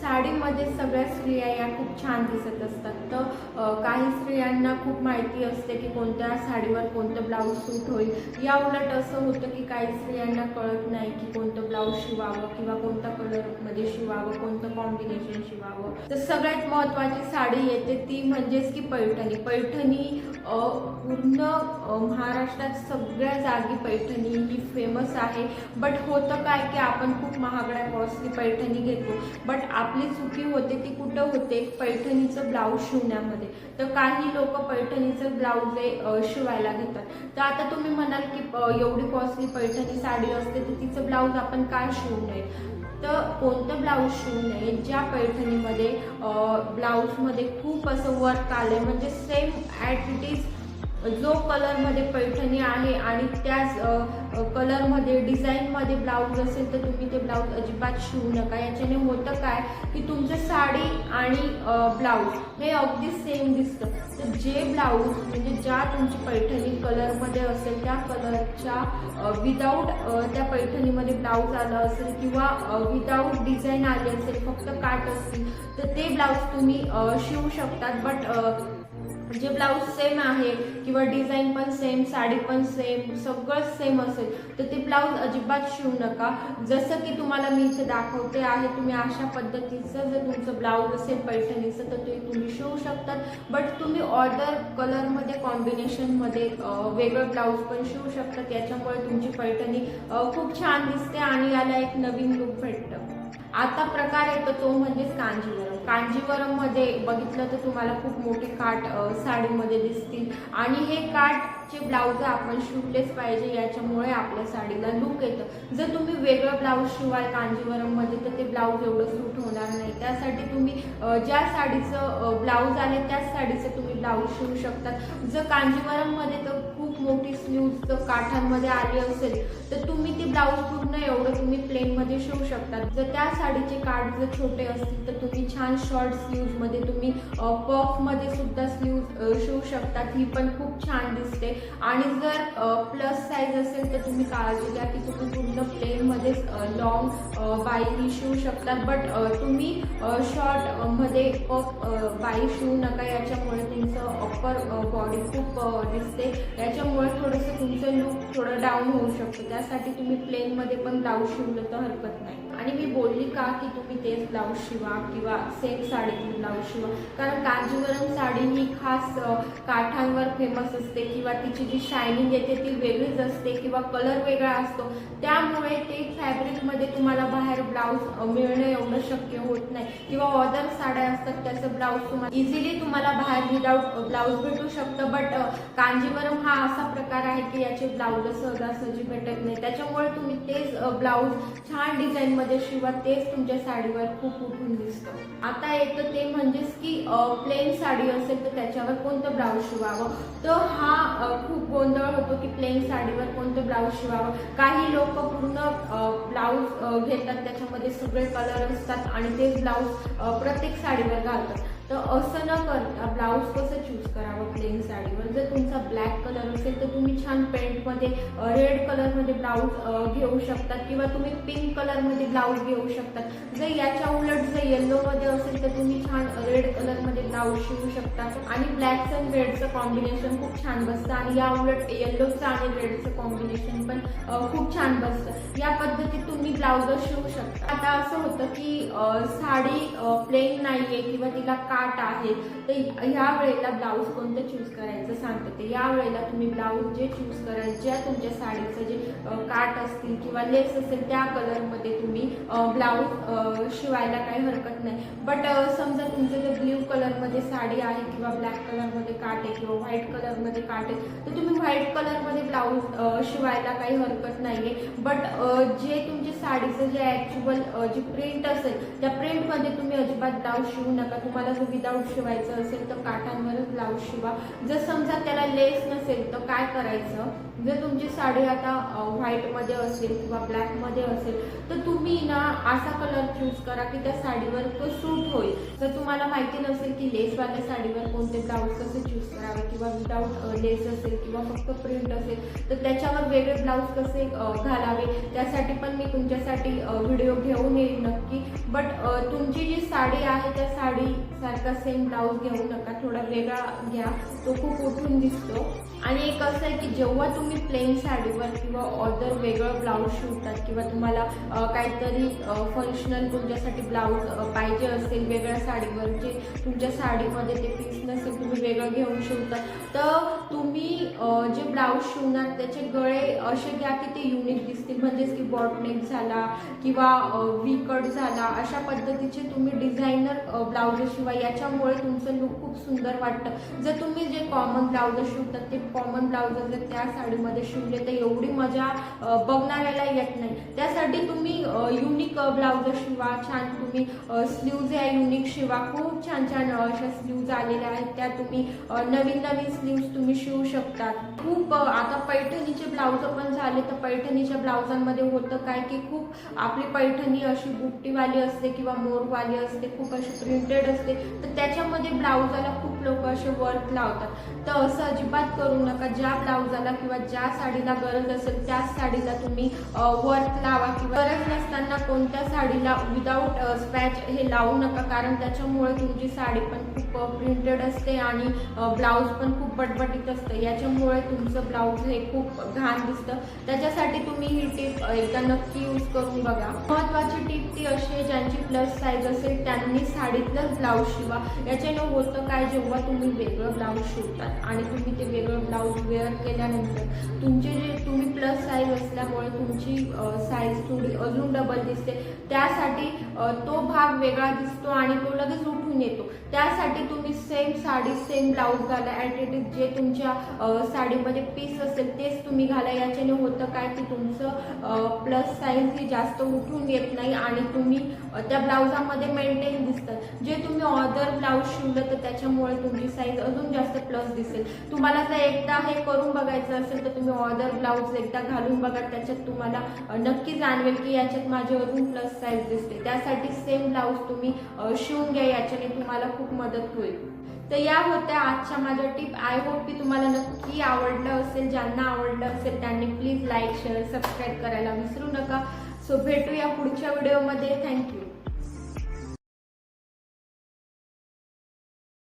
साडीमध्ये सगळ्या स्त्रिया या खूप छान दिसत असतात. तर काही स्त्रियांना खूप माहिती असते की कोणत्या साडीवर कोणतं ब्लाऊज सूट होईल. या उलट असं होतं की काही स्त्रियांना कळत नाही की कोणतं ब्लाऊज शिवावं किंवा कोणत्या कलरमध्ये शिवावं कोणतं कॉम्बिनेशन शिवावं. तर सगळ्यात महत्त्वाची साडी येते ती म्हणजेच की पैठणी. पैठणी पूर्ण महाराष्ट्रात सगळ्या जागी पैठणी ही फेमस आहे. बट होतं काय की आपण खूप महागड्या कॉस्टली पैठणी घेतो. बट आपली चुकी होते ती कुठं होते? पैठणीचं ब्लाऊज शिवण्यामध्ये. तर काही लोक पैठणीचं ब्लाऊज हे शिवायला घेतात. तर आता तुम्ही म्हणाल की एवढी कॉस्टली पैठणी साडी असते तर तिचं ब्लाऊज आपण काय शिवू नये? तर कोणतं ब्लाऊज शिवू नये? ज्या पैठणीमध्ये ब्लाऊजमध्ये खूप असं वर्क आलं म्हणजे सेम ॲट इट इज जो कलरमध्ये पैठणी आहे आणि त्याच कलरमध्ये डिझाईनमध्ये ब्लाऊज असेल तर तुम्ही ते ब्लाऊज अजिबात शिवू नका. याच्याने होतं काय की तुमचं साडी आणि ब्लाऊज हे अगदी सेम दिसतं. तर जे ब्लाऊज म्हणजे ज्या तुमची पैठणी कलरमध्ये असेल त्या कलरच्या विदाऊट त्या पैठणीमध्ये ब्लाऊज आलं असेल किंवा विदाऊट डिझाईन आली असेल फक्त काट असतील तर ते ब्लाऊज तुम्ही शिवू शकतात. बट जे ब्लाऊज सेम आहे किंवा डिझाईन पण सेम साडी पण सेम सगळं सेम असेल तर ते ब्लाऊज अजिबात शिवू नका. जसं की तुम्हाला मी इथे दाखवते आहे तुम्ही अशा पद्धतीचं जर तुमचं ब्लाऊज असेल पैठणीचं तर ते तुम्ही शिवू शकतात. बट तुम्ही ऑर्डर कलरमध्ये कॉम्बिनेशनमध्ये वेगळं ब्लाऊज पण शिवू शकतात. याच्यामुळे तुमची पैठणी खूप छान दिसते आणि याला एक नवीन लुक भेटतं. आता प्रकार येतो तो म्हणजेच कांजीवरम. कांजीवरममध्ये बघितलं तर तुम्हाला खूप मोठे काठ साडीमध्ये दिसतील. आणि हे काटचे ब्लाऊज आपण शिवलेच पाहिजे याच्यामुळे आपल्या साडीला लुक येतं. जर तुम्ही वेगळं ब्लाऊज शिवाल कांजीवरममध्ये तर ते ब्लाऊज एवढं सूट होणार नाही. त्यासाठी तुम्ही ज्या साडीचं ब्लाऊज आहे त्याच साडीचं तुम्ही ब्लाऊज शिवू शकतात. जर कांजीवरममध्ये तर स्लीव्ज जर काठांमध्ये आली असेल तर तुम्ही ते ब्लाऊज पूर्ण एवढं तुम्ही प्लेनमध्ये शिवू शकता जर त्या साडीचे काठ जर छोटे असतील तर तुम्ही छान शॉर्ट स्लीव्जमध्ये तुम्ही पफमध्ये सुद्धा स्लीव्ज शिवू शकतात. ही पण खूप छान दिसते. आणि जर प्लस साईज असेल तर तुम्ही काळजी घ्या की तुम्ही पूर्ण प्लेनमध्येच लॉंग बाई शिवू शकतात. बट तुम्ही शॉर्टमध्ये पफ बाई शिवू नका. याच्यामुळे तुमचं अप्पर बॉडी खूप दिसते. याच्यामुळे थोडंसं तुमचं लुक थोडं डाऊन होऊ शकतं. त्यासाठी तुम्ही प्लेनमध्ये पण ब्लाऊज शिवलं तर हरकत नाही. आणि मी बोलली का की तुम्ही तेच ब्लाऊज शिवा किंवा सेम साडीतून ब्लाऊज शिवा. कारण कांजीवरम साडी ही खास काठांवर फेमस असते किंवा तिची जी शायनिंग येते ती वेगळीच असते किंवा कलर वेगळा असतो. त्यामुळे ते फॅब्रिकमध्ये तुम्हाला बाहेर ब्लाऊज मिळणं एवढं शक्य होत नाही. किंवा ऑदर साड्या असतात त्याचं ब्लाऊज तुम्हाला इझिली तुम्हाला बाहेर विदाऊट ब्लाऊज भेटू शकतं. बट कांजीवरम हा असा प्रकार आहे की याचे ब्लाऊज सहजासहजी भेटत नाही. त्याच्यामुळे तुम्ही तेच ब्लाऊज छान डिझाईन मध्ये शिवा तेच तुमच्या साडीवर खूप उठून दिसतं. आता येतं ते म्हणजेच की प्लेन साडी असेल तर त्याच्यावर कोणतं ब्लाऊज शिवावं? तर हा खूप गोंधळ होतो की प्लेन साडीवर कोणतं ब्लाऊज शिवावं. काही लोक पूर्ण ब्लाऊज घेतात त्याच्यामध्ये सगळे कलर असतात आणि तेच ब्लाऊज प्रत्येक साडीवर घालतात. तर असं न करता ब्लाऊज कसं चूज करावं प्लेन साडीवर? जर तुमचा ब्लॅक कलर असेल तर तुम्ही छान पेंटमध्ये रेड कलरमध्ये ब्लाऊज घेऊ शकतात किंवा तुम्ही पिंक कलरमध्ये ब्लाऊज घेऊ शकतात जर याच्या उलट जर येल्लोमध्ये असेल तर तुम्ही छान ब्लाऊज शिवू शकता आणि ब्लॅकचं आणि रेडचं कॉम्बिनेशन खूप छान बसतं. आणि या उलट येल्लोचं आणि रेडचं कॉम्बिनेशन पण खूप छान बसतं. या पद्धतीत तुम्ही ब्लाऊज शिवू शकता. आता असं होतं की साडी प्लेन नाहीये किंवा तिला काट आहे तर ह्या वेळेला ब्लाऊज कोणतं चूज करायचं सांगते ते. या वेळेला तुम्ही ब्लाऊज जे चूज कराल ज्या तुमच्या साडीचं जे काट असतील किंवा लेस असेल त्या कलरमध्ये तुम्ही ब्लाऊज शिवायला काही हरकत नाही. बट समजा तुमचं जर ब्ल्यू कलरमध्ये साडी आहे किंवा ब्लॅक कलरमध्ये काट आहे किंवा व्हाईट कलरमध्ये काट आहे तर तुम्ही व्हाईट कलरमध्ये ब्लाऊज शिवायला काही हरकत नाहीये. बट जे तुमच्या साडीचं जे ॲक्च्युअल जी प्रिंट असेल त्या प्रिंटमध्ये तुम्ही अजिबात ब्लाऊज शिवू नका. तुम्हाला जर विदाऊट शिवायचं असेल तर काठांवरच ब्लाऊज शिवा. जर समजा त्याला लेस नसेल तर काय करायचं? जर तुमची साडी आता व्हाईटमध्ये असेल किंवा ब्लॅकमध्ये असेल तर तुम्ही ना असा कलर चूज करा की त्या साडीवर तो सूट होईल. जर तुम्हाला माहिती नसेल की लेसवाल्या साडीवर कोणते ब्लाऊज कसे चूज करावे किंवा विदाऊट लेस असेल किंवा फक्त प्रिंट असेल तर त्याच्यावर वेगळे ब्लाऊज कसे घालावे? त्यासाठी पण मी तुमच्यासाठी व्हिडिओ घेऊन येईल नक्की. बट तुमची जी साडी आहे त्या साडी सारखा सेम ब्लाऊज घेऊ नका. थोडा वेगळा घ्या. तो खूप उठून दिसतो. आणि एक असं आहे की जेव्हा तुम्ही प्लेन साडीवर किंवा ऑदर वेगळं ब्लाऊज शिवतात किंवा तुम्हाला काहीतरी फंक्शनल तुमच्यासाठी ब्लाऊज पाहिजे असेल वेगळ्या साडीवर जे तुमच्या साडीमध्ये ते पीस नसेल तुम्ही वेगळं घेऊन शिवतात. तर तुम्ही जे ब्लाऊज शिवणार त्याचे गळे असे घ्या की ते युनिक दिसतील. म्हणजेच की बॉटनेक झाला किंवा विकट कट झाला अशा पद्धतीचे तुम्ही डिझायनर ब्लाऊज शिवा. याच्यामुळे तुमचं लुक खूप सुंदर वाटतं. जर तुम्ही जे कॉमन ब्लाऊज शिवतात ते कॉमन ब्लाऊज जर त्या साडीमध्ये शिवले तर एवढी मजा बघणाऱ्याला येत नाही. त्यासाठी तुम्ही युनिक ब्लाऊज शिवा. छान तुम्ही स्लीव्ज या युनिक शिवा. खूप छान छान अशा स्लीव्ज आलेल्या आहेत. त्या तुम्ही नवीन नवीन स्लीव्ज तुम्ही शिवू शकतात. खूप आता पैठणीचे ब्लाऊज पण झाले तर पैठणीच्या ब्लाउजांमध्ये होतं काय की खूप आपली पैठणी अशी बुट्टीवाली असते किंवा मोरवाली असते खूप अशी प्रिंटेड असते. तर त्याच्यामध्ये ब्लाउजाला खूप लोक असे वर्क लावतात. तर असं अजिबात करू नका. ज्या ब्लाऊजाला किंवा ज्या साडीला गरज असेल त्याच साडीला तुम्ही वर्क लावा किंवा गरज नसताना कोणत्या साडीला विदाऊट स्पॅच हे लावू नका. कारण त्याच्यामुळे तुमची साडी पण खूप प्रिंटेड असते आणि ब्लाऊज पण खूप बटबटीत असतं. याच्यामुळे तुमचं ब्लाऊज हे खूप घाण दिसतं. त्याच्यासाठी तुम्ही ही टीप एकदा नक्की यूज करून बघा. महत्वाची टीप ती अशी आहे ज्यांची प्लस साईज असेल त्यांनी साडीतलंच ब्लाऊज शिवा. याच्यानं होतं काय जेव्हा तुम्ही वेगळं ब्लाऊज शिवतात आणि तुम्ही ते वेगळं ब्लाऊज वेअर केल्यानंतर तुमचे जे तुम्ही प्लस साईज असल्यामुळे तुमची साईज थोडी अजून डबल दिसते. त्यासाठी तो भाग वेगळा दिसतो आणि तो लगेच उठून येतो. त्यासाठी तुम्ही सेम साडी सेम ब्लाऊज घाला ॲट इट इज जे तुमच्या साडीमध्ये पीस असेल तेच तुम्ही घाला. याच्याने होतं काय की तुमचं प्लस साईज ही जास्त उठून येत नाही आणि तुम्ही त्या ब्लाऊजामध्ये मेंटेन दिसतात. जे तुम्ही ऑदर ब्लाऊज शिवलं तर त्याच्यामुळे तुमची साईज अजून जास्त प्लस दिसेल. तुम्हाला जर एकदा हे करून बघायचं असेल तर तुम्ही ऑदर ब्लाऊज एकदा घालून बघा. त्याच्यात तुम्हाला नक्की जाणवेल की याच्यात माझी अजून प्लस साईज दिसते. त्यासाठी सेम ब्लाऊज तुम्ही शिवून घ्या याच्याने तुम्हाला खूप मदत होईल. तर या होत्या आजच्या माझ्या टिप. आय होप की तुम्हाला नक्की आवडलं असेल ज्यांना आवडलं असेल त्यांनी प्लीज लाईक शेअर सबस्क्राईब करायला विसरू नका. सो भेटूया पुढच्या व्हिडिओमध्ये थँक्यू